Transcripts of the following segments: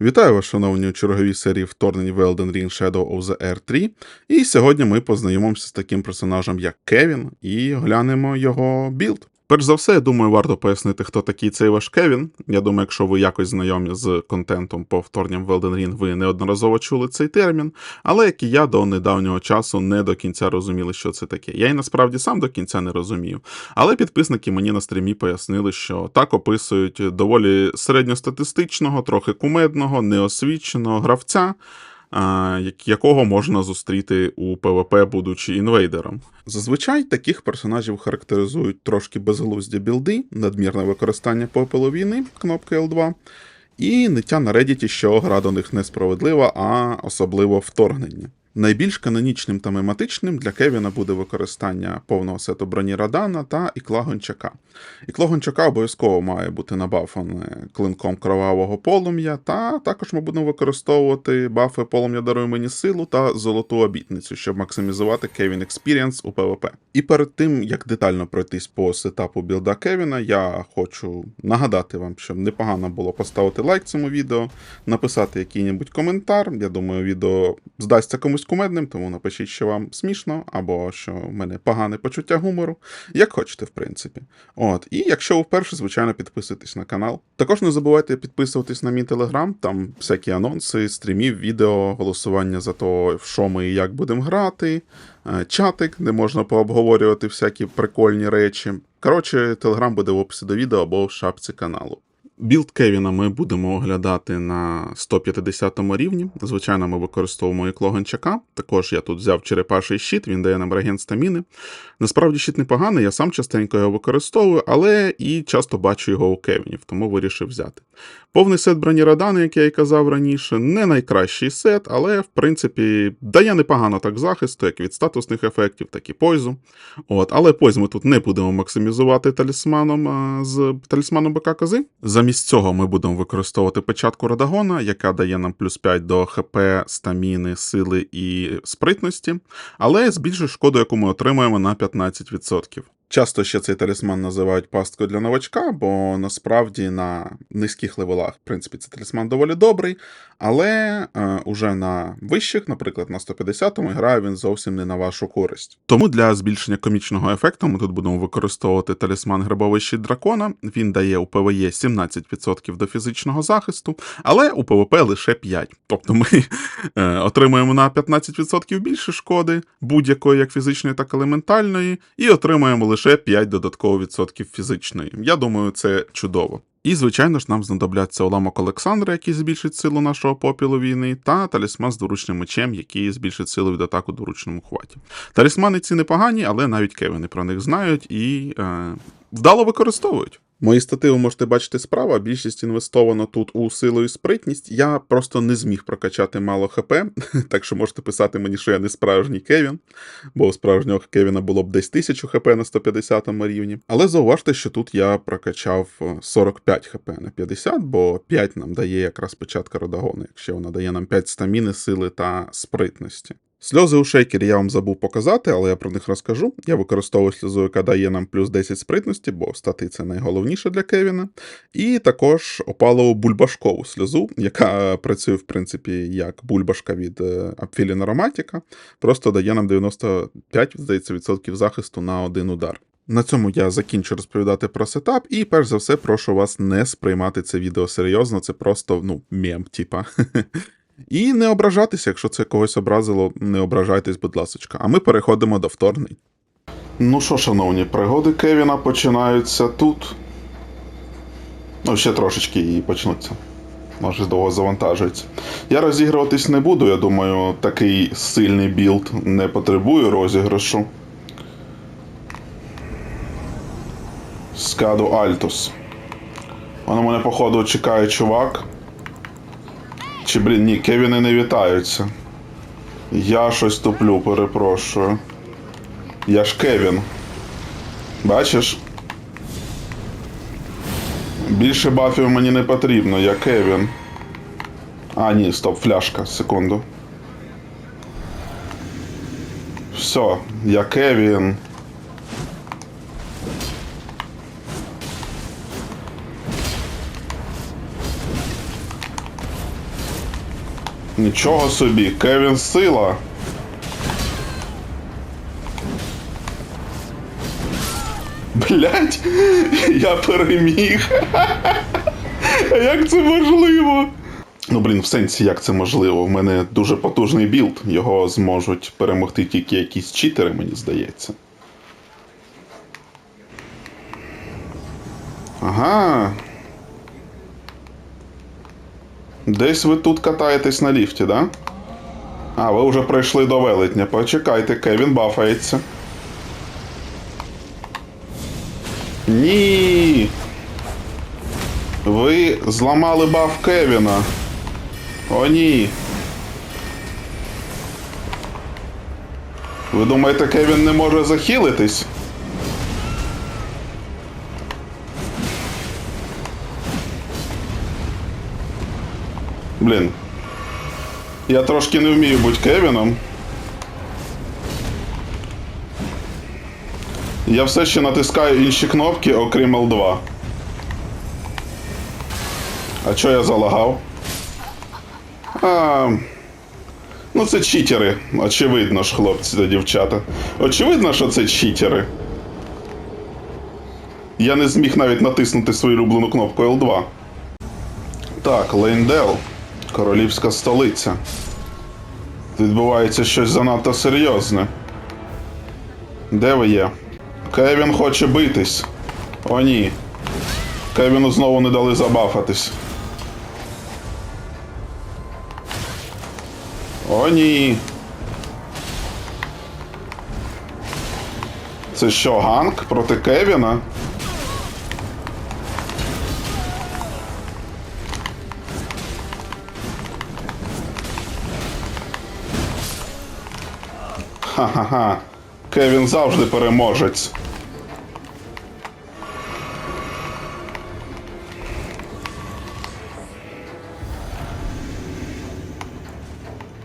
Вітаю вас, шановні у черговій серії вторгнень в Elden Ring Shadow of the Air 3. І сьогодні ми познайомимося з таким персонажем, як Кевін, і глянемо його білд. Перш за все, я думаю, варто пояснити, хто такий цей ваш Кевін. Я думаю, якщо ви якось знайомі з контентом по вторгненням в Elden Ring, ви неодноразово чули цей термін, але як і я до недавнього часу не до кінця розуміли, що це таке. Я і насправді сам до кінця не розумію. Але підписники мені на стрімі пояснили, що так описують доволі середньостатистичного, трохи кумедного, неосвіченого гравця, якого можна зустріти у ПВП, будучи інвейдером. Зазвичай таких персонажів характеризують трошки безглузді білди, надмірне використання попелу війни, кнопки L2, і ниття на Reddit, що гра до них несправедлива, а особливо вторгнення. Найбільш канонічним та мематичним для Кевіна буде використання повного сету броні Радана та ікла гончака. Гончака обов'язково має бути набафане клинком кровавого полум'я, та також ми будемо використовувати бафи полум'я дарує мені силу та золоту обітницю, щоб максимізувати Кевін Experience у PvP. І перед тим, як детально пройтись по сетапу білда Кевіна, я хочу нагадати вам, що непогано було поставити лайк цьому відео, написати який-небудь коментар. Я думаю, відео здасться комусь кумедним, тому напишіть, що вам смішно, або що в мене погане почуття гумору, як хочете, в принципі. От, і якщо вперше, звичайно, підписуйтесь на канал. Також не забувайте підписуватись на мій телеграм, там всякі анонси, стрімів, відео, голосування за то, в що ми і як будемо грати, е, чатик, де можна пообговорювати всякі прикольні речі. Коротше, телеграм буде в описі до відео або в шапці каналу. Білд Кевіна ми будемо оглядати на 150 рівні. Звичайно, ми використовуємо ікло гончака. Також я тут взяв черепаший щит, він дає нам реген стаміни. Насправді щит непоганий, я сам частенько його використовую, але і часто бачу його у Кевінів, тому вирішив взяти. Повний сет броні Радани, як я і казав раніше, не найкращий сет, але в принципі дає непогано так захисту, як від статусних ефектів, так і пойзу. От, але пойз ми тут не будемо максимізувати талісманом а, з талісманом БК кози. Замість цього ми будемо використовувати печатку Радагона, яка дає нам плюс 5 до ХП, стаміни, сили і спритності, але збільшує шкоду, яку ми отримуємо на 15%. Часто ще цей талісман називають пасткою для новачка, бо насправді на низьких левелах, в принципі, цей талісман доволі добрий, але е, уже на вищих, наприклад, на 150-му, грає він зовсім не на вашу користь. Тому для збільшення комічного ефекту ми тут будемо використовувати талісман Грибовий щит дракона. Він дає у ПВЕ 17% до фізичного захисту, але у ПВП лише 5%. Тобто ми е, отримуємо на 15% більше шкоди, будь-якої, як фізичної, так і елементальної, і отримуємо лише 5 додатково відсотків фізичної. Я думаю, це чудово. І, звичайно ж, нам знадобляться уламок Олександра, який збільшить силу нашого попілу війни, та талісман з доручним мечем, який збільшить силу від атаку в доручному хваті. Талісмани ці непогані, але навіть кевіни про них знають і е, вдало використовують. Мої стативи можете бачити справа. Більшість інвестовано тут у силу і спритність. Я просто не зміг прокачати мало ХП, так що можете писати мені, що я не справжній Кевін, бо у справжнього Кевіна було б десь 1000 хп на 150 рівні. Але зауважте, що тут я прокачав е, 45 хп на 50, бо 5 нам дає якраз початка родагону, якщо вона дає нам 5 стаміни, сили та спритності. Сльози у шейкері я вам забув показати, але я про них розкажу. Я використовую сльозу, яка дає нам плюс 10 спритності, бо стати це найголовніше для Кевіна. І також опалову бульбашкову сльозу, яка працює, в принципі, як бульбашка від Апфілін Ароматіка, просто дає нам 95, здається, відсотків захисту на один удар. На цьому я закінчу розповідати про сетап, і перш за все прошу вас не сприймати це відео серйозно, це просто ну, мем, типа. І не ображатися, якщо це когось образило, не ображайтесь, будь ласочка. А ми переходимо до вторгнень. Ну що, шановні, пригоди Кевіна починаються тут. Ну, ще трошечки і почнуться. Може, довго завантажується. Я розігруватись не буду, я думаю, такий сильний білд не потребує розіграшу. Скаду Альтус. Воно мене, походу, чекає чувак. Чи, блін, ні, Кевіни не вітаються. Я щось туплю, перепрошую. Я ж Кевін. Бачиш? Більше бафів мені не потрібно, я Кевін. А, ні, стоп, фляжка, секунду. Все, я Кевін. Нічого собі, Кевін сила. Блять, я переміг. А як це можливо? Ну, блін, в сенсі, як це можливо? В мене дуже потужний білд. Його зможуть перемогти тільки якісь читери, мені здається. Ага. Десь ви тут катаєтесь на ліфті, да? А, ви вже прийшли до велетня. Почекайте, Кевін бафається. Ні. Ви зламали баф Кевіна. О, ні. Ви думаєте, Кевін не може захилитись? Блін. Я трошки не вмію бути Кевіном. Я все ще натискаю інші кнопки, окрім L2. А чо я залагав? А, ну це читери. Очевидно ж, хлопці та дівчата. Очевидно, що це читери. Я не зміг навіть натиснути свою улюблену кнопку L2. Так, Лейндел. Королівська столиця. Відбувається щось занадто серйозне. Де ви є? Кевін хоче битись. О, ні. Кевіну знову не дали забафатись. О, ні. Це що, Ганк проти Кевіна? Ха-ха-ха. Кевін завжди переможець.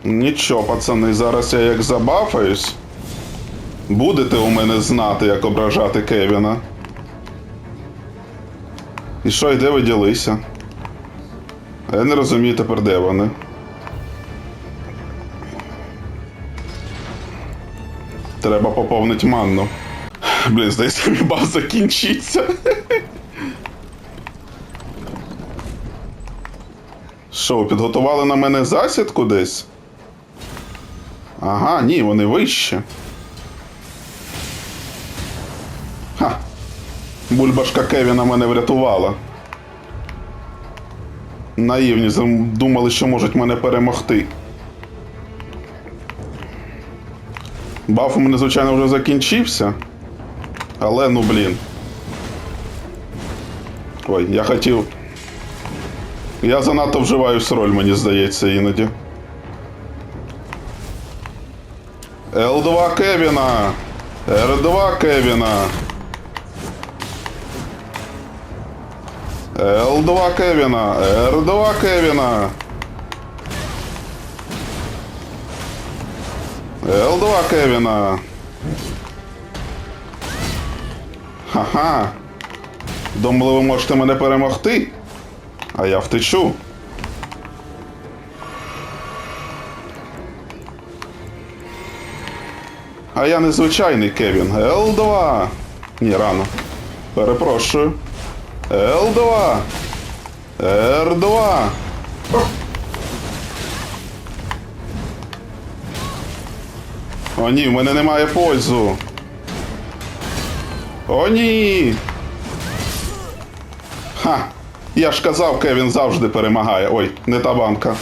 Нічого, пацани, зараз я як забафаюсь. Будете у мене знати, як ображати Кевіна. І що, і де ви ділися? Я не розумію тепер, де вони. Треба поповнити манну. Блін, здається, баф закінчиться. Що, підготували на мене засідку десь? Ага, ні, вони вище. Ха. Бульбашка Кевіна мене врятувала. Наївні думали, що можуть мене перемогти. Баф у мене, звичайно, вже закінчився. Але ну блін. Ой, я хотів. Я занадто вживаюсь роль, мені здається, іноді. Л2 Кевіна! Р2 Кевіна! Л2 Кевіна! Р2 Кевіна! Л2 Кевіна! Ха-ха! Думали, ви можете мене перемогти? А я втечу. А я незвичайний Кевін. Л2. Ні, рано. Перепрошую. Л2. Р2. О, ні, в мене немає пользу. О, ні. Ха. Я ж казав, Кевін завжди перемагає. Ой, не та банка.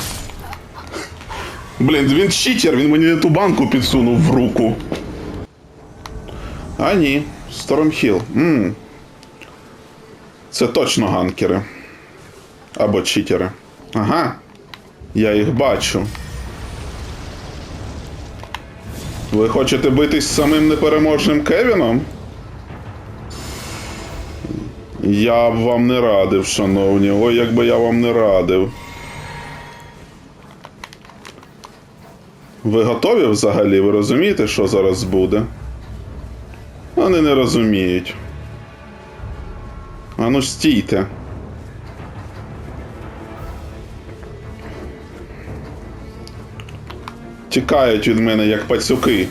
Блін, він читер, він мені не ту банку підсунув в руку. А ні, Стормхіл. Ммм. Це точно ганкери. Або читери. Ага. Я їх бачу. Ви хочете битись з самим непереможним Кевіном? Я б вам не радив, шановні. Ой, якби я вам не радив. Ви готові взагалі? Ви розумієте, що зараз буде? Вони не розуміють. Ану ж стійте. Тікають від мене як пацюки.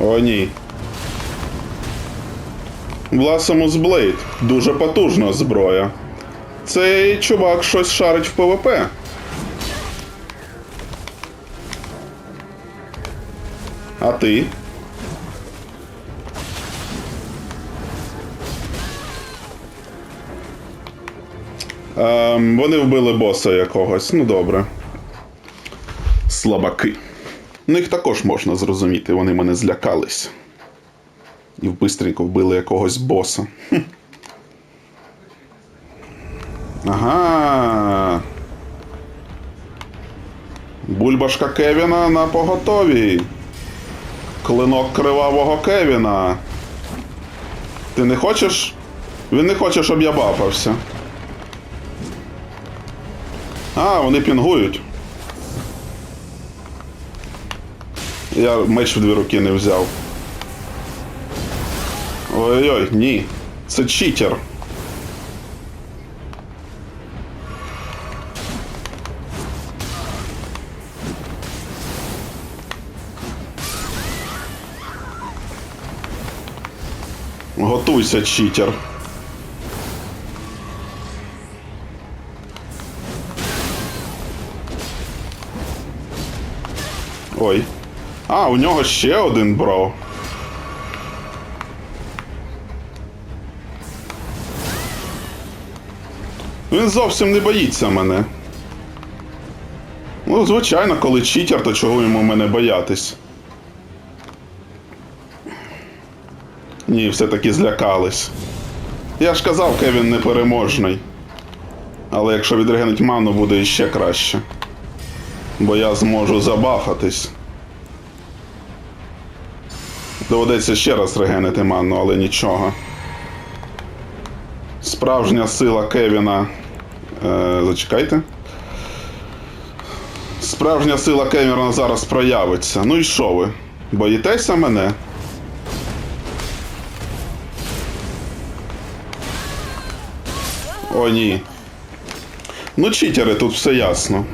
О, ні. Blasphemous Blade. Дуже потужна зброя. Цей чувак щось шарить в ПВП. А ти? Ем, вони вбили боса якогось. Ну добре. Слабаки. Ну їх також можна зрозуміти, вони мене злякались. І бистренько вбили якогось боса. Ага. Бульбашка Кевіна на поготові. Клинок кривавого Кевіна. Ти не хочеш? Він не хоче, щоб я бафався. А, вони пінгують. Я меч в дві руки не взяв. Ой-ой, ні. Це читер. Готуйся, читер. Ой. А, у нього ще один бро. Він зовсім не боїться мене. Ну, звичайно, коли читер, то чого йому мене боятись? Ні, все-таки злякались. Я ж казав, Кевін непереможний. Але якщо відрегенить ману, буде іще краще. Бо я зможу забахатись. Доведеться ще раз регенити ману, але нічого. Справжня сила Кевіна. Е, зачекайте. Справжня сила Кевіна зараз проявиться. Ну і що ви? Боїтеся мене? Ні. Ну, читери, тут все ясно.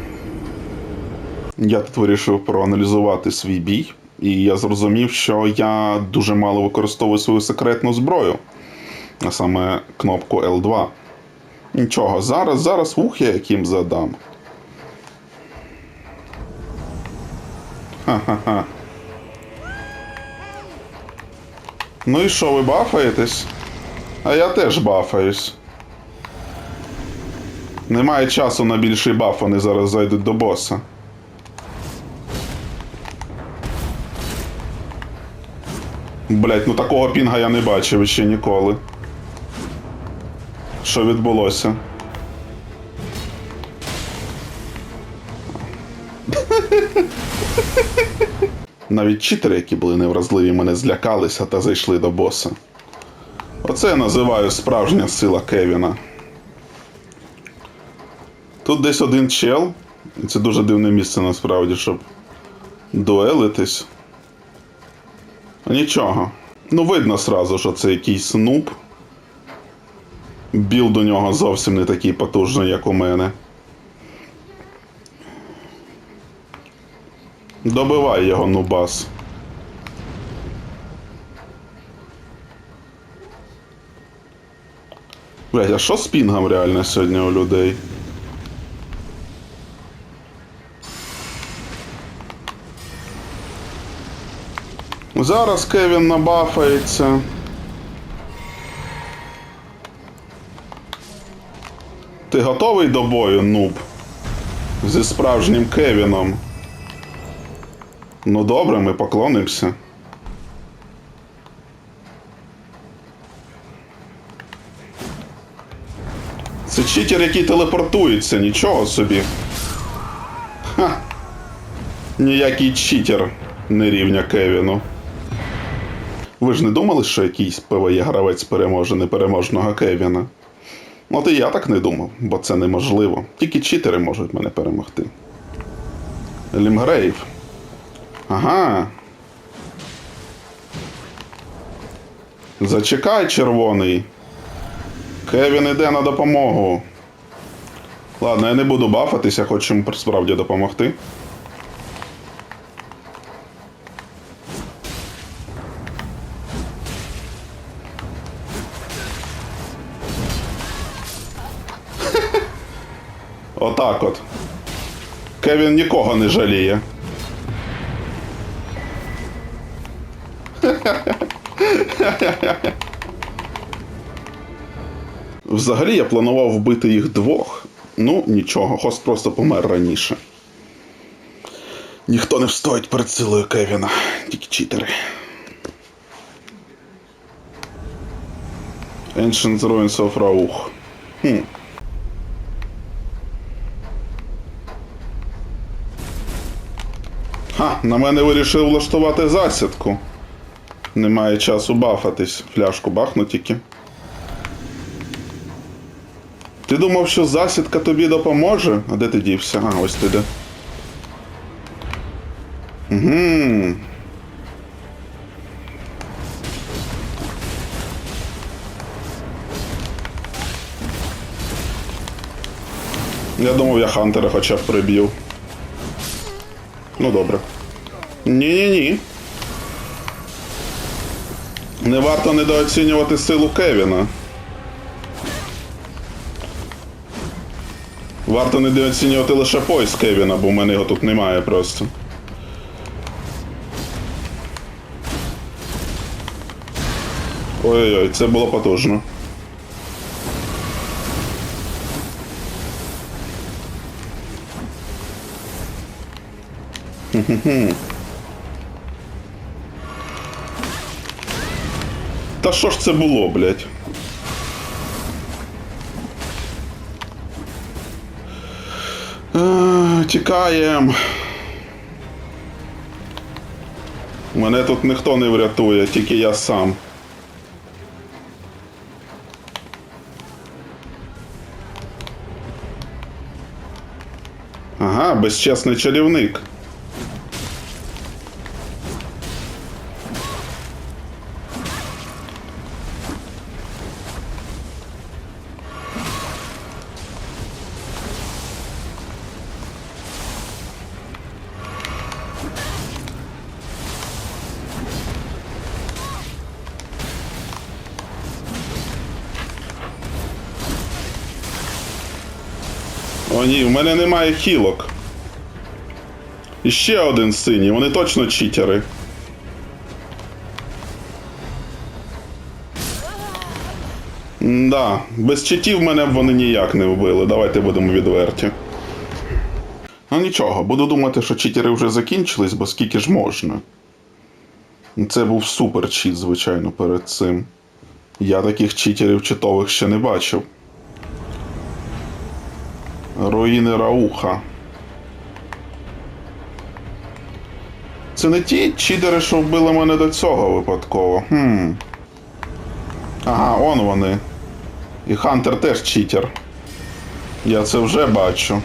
Я тут вирішив проаналізувати свій бій, і я зрозумів, що я дуже мало використовую свою секретну зброю, а саме кнопку L2. Нічого, зараз, зараз ух я яким задам. Ха-ха-ха. Ну і що, ви бафаєтесь? А я теж бафаюсь. Немає часу на більший баф, вони зараз зайдуть до боса. Блять, ну такого пінга я не бачив ще ніколи. Що відбулося? Навіть читери, які були невразливі, мене злякалися та зайшли до боса. Оце я називаю справжня сила Кевіна. Тут десь один чел. Це дуже дивне місце насправді, щоб дуелитись. Нічого. Ну, видно сразу, що це якийсь нуб. Білд у нього зовсім не такий потужний, як у мене. Добивай його, нубас. Блять, а що з пінгом реально сьогодні у людей? Зараз Кевін набафається. Ти готовий до бою, нуб? Зі справжнім Кевіном. Ну добре, ми поклонимося. Це читер, який телепортується, нічого собі. Ха. Ніякий читер не рівня Кевіну. Ви ж не думали, що якийсь ПВЄ гравець переможе непереможного Кевіна? От і я так не думав, бо це неможливо. Тільки читери можуть мене перемогти. Лімгрейв. Ага. Зачекай, червоний. Кевін іде на допомогу. Ладно, я не буду бафатися, хочу йому справді допомогти. Отак от. Кевін нікого не жаліє. Взагалі я планував вбити їх двох. Ну, нічого, хост просто помер раніше. Ніхто не встоїть перед силою Кевіна, тільки читери. Ancient Ruins of Rauch. Хм. На мене вирішив влаштувати засідку. Немає часу бафатись. Фляжку бахну тільки. Ти думав, що засідка тобі допоможе? А де ти дівся? А, ось ти де. Угу. Я думав, я Хантера хоча б приб'ю. Ну добре. Ні-ні-ні. Не варто недооцінювати силу Кевіна. Варто недооцінювати лише пояс Кевіна, бо в мене його тут немає просто. Ой-ой-ой, це було потужно. Та що ж це було, блядь? Е, Тікаєм. Мене тут ніхто не врятує, тільки я сам. Ага, безчесний чарівник. О ні, в мене немає хілок. І ще один синій, вони точно читери. Да, без читів мене б вони ніяк не вбили. Давайте будемо відверті. Ну нічого, буду думати, що читери вже закінчились, бо скільки ж можна. Це був супер чіт, звичайно, перед цим. Я таких читерів читових ще не бачив. Руїни Рауха. Це не ті читери, що вбили мене до цього випадково. Хм. Ага, он вони. І Хантер теж читер. Я це вже бачу.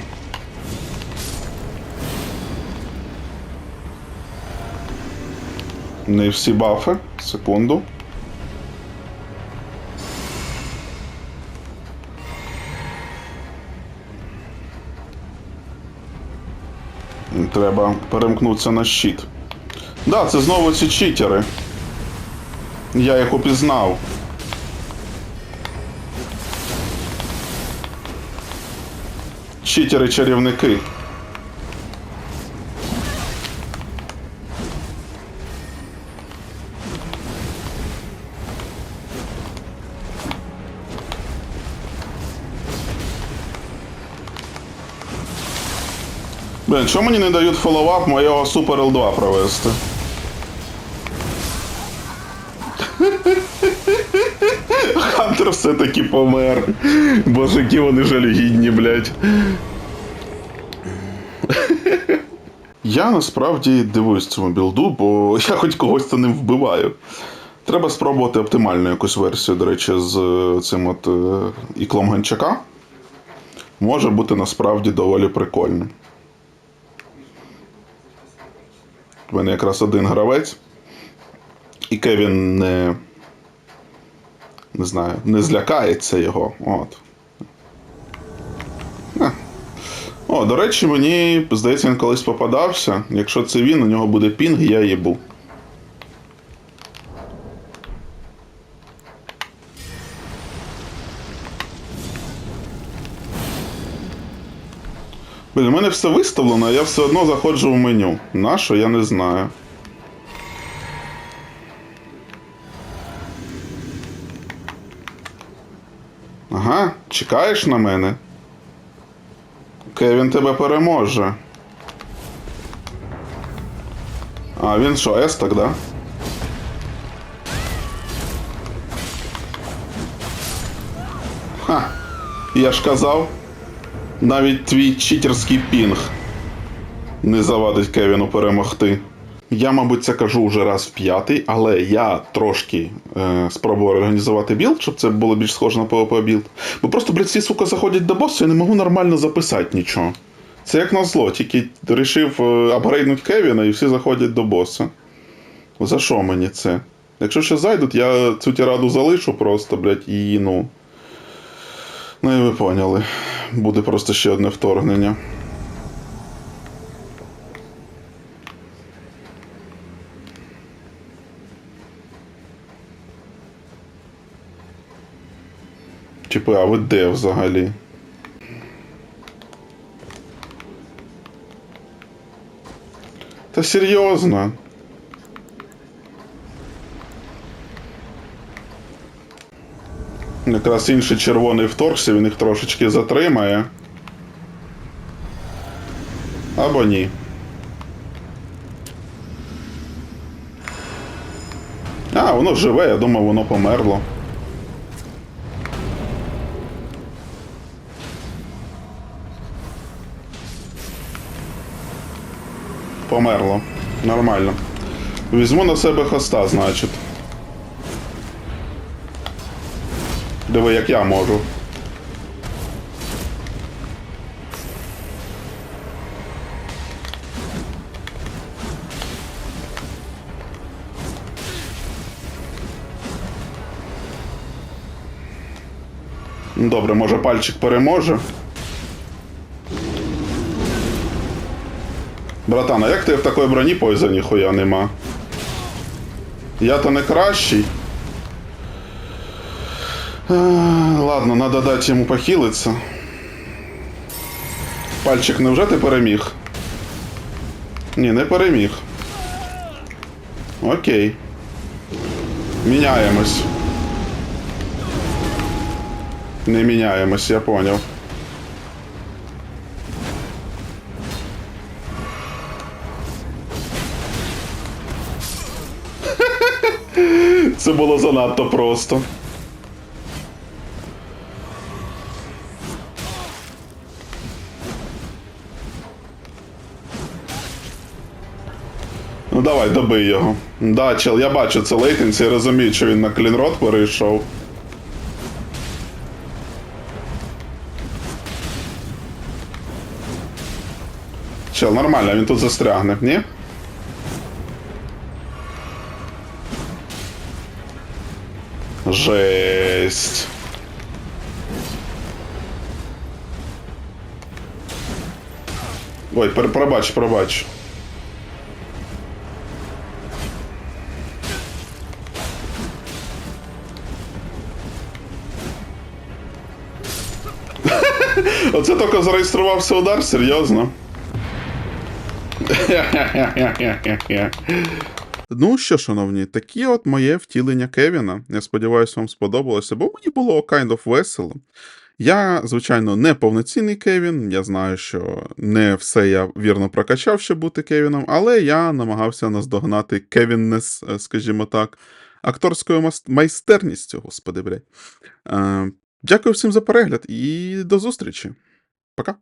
Не всі бафи. Секунду. Треба перемкнутися на щит. Да, це знову ці читери. Я їх упізнав. Читери-чарівники. Блін, чому мені не дають фоллоуап моєго Super L2 провести? Хантер все-таки помер. Боже, які вони жалюгідні, блядь. Я насправді дивуюсь цьому білду, бо я хоч когось це не вбиваю. Треба спробувати оптимальну якусь версію, до речі, з е, цим от е, іклом гончака. Може бути насправді доволі прикольним. У мене якраз один гравець, і Кевін не. Не знаю, не злякається його. От. О, до речі, мені здається, він колись попадався. Якщо це він, у нього буде пінг, я їбу. Мене все виставлено, я все одно заходжу в меню. Нащо, я не знаю. Ага, чекаєш на мене? Кевін тебе переможе. А, він що, Естак, да? Ха, я ж казав. Навіть твій читерський пінг не завадить Кевіну перемогти. Я, мабуть, це кажу вже раз в п'ятий, але я трошки е, спробував організувати білд, щоб це було більш схоже на PvP білд. Бо просто, блядь, всі, сука, заходять до босу, я не можу нормально записати нічого. Це як назло, тільки вирішив е, апгрейднути Кевіна і всі заходять до боса. За що мені це? Якщо ще зайдуть, я цю тираду залишу просто, блядь, і ну. Ну і ви поняли. Буде просто ще одне вторгнення. Типу, а ви де взагалі? Та серйозно. Якраз інший червоний вторгся, він їх трошечки затримає. Або ні. А, воно живе, я думав, воно померло. Померло. Нормально. Візьму на себе хоста, значить. Диви, як я можу. Ну, Добре, може пальчик переможе. Братан, а як ти в такої броні пойза ніхуя нема? Я то не кращий. А, Ладно, надо дати йому похилитися. Пальчик, невже ти переміг? Ні, не переміг. Окей. Міняємось. Не міняємось, я поняв. Це було занадто просто. Давай, добий його. Да, чел, я бачу це лейтенсі, я розумію, що він на клінрот перейшов. Чел, нормально, він тут застрягне, ні? Жесть. Ой, пробач, пробач. Оце тільки зареєструвався удар, серйозно. Ну що, шановні, такі от моє втілення Кевіна. Я сподіваюся, вам сподобалося, бо мені було kind of весело. Я, звичайно, не повноцінний Кевін. Я знаю, що не все я вірно прокачав, щоб бути Кевіном, але я намагався наздогнати Кевіннес, е, скажімо так, акторською майстерністю, господи, блядь. Дякую всім за перегляд і до зустрічі. Пока.